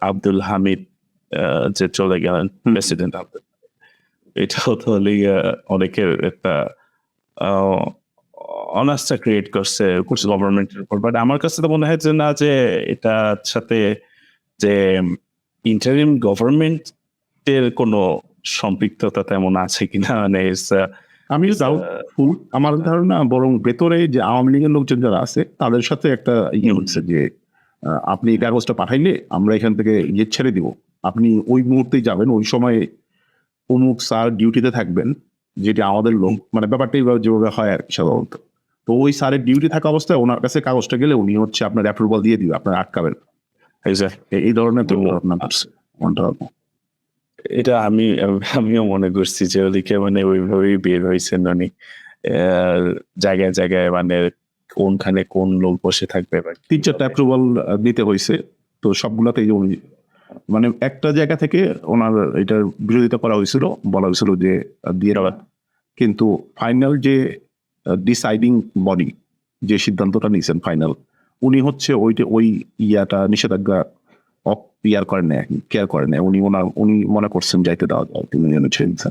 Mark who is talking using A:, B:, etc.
A: আব্দুল হামিদ যে চলে গেলেন প্রেসিডেন্ট আব্দুল। এটাও তো লিগে অনেকের একটা অনাস্থা ক্রিয়েট করছে করছে গভর্নমেন্টের উপর। বাট আমার কাছে তো মনে হয় যে না যে এটার সাথে যে ইন্টারিম গভর্নমেন্টের কোনো সম্পৃক্ততা তেমন আছে কিনা মানে uh,
B: আমি ডাউটফুল আমার ধারণা বরং ভেতরে যে আওয়ামী লীগের লোকজন যারা আছে তাদের সাথে একটা ইয়ে হচ্ছে যে আপনি এই কাগজটা পাঠাইলে আমরা এখান থেকে ইয়ে ছেড়ে দিব। আপনি ওই মুহূর্তেই যাবেন ওই সময় অমুক স্যার ডিউটিতে থাকবেন যেটি আমাদের লোক। মানে ব্যাপারটা এইভাবে যেভাবে হয় আর কি সাধারণত। তো ওই স্যারের ডিউটি থাকা অবস্থায় ওনার কাছে কাগজটা গেলে উনি হচ্ছে আপনার অ্যাপ্রুভাল দিয়ে দিবে আপনার আটকাবেন। এই ধরনের দুর্ঘটনা ঘটছে।
A: এটা আমি আমিও মনে করছি যে ওদিকে মানে ওইভাবেই বের হয়েছেন উনি। জায়গায় জায়গায় মানে কোনখানে কোন লোক বসে থাকবে
B: তিন চারটা অ্যাপ্রুভাল দিতে হয়েছে। তো সবগুলাতেই উনি মানে একটা জায়গা থেকে ওনার এটার বিরোধিতা করা হয়েছিল। বলা হয়েছিল যে দিয়ে দেওয়া। কিন্তু ফাইনাল যে ডিসাইডিং বডি যে সিদ্ধান্তটা নিয়েছেন ফাইনাল উনি হচ্ছে ওইটা ওই ইয়াটা নিষেধাজ্ঞা অফ ইয়ার করেন কেয়ার করেন উনি ওনার উনি মনে করছেন যাইতে দেওয়া যায়। তিনি জন্য দিয়েছেন।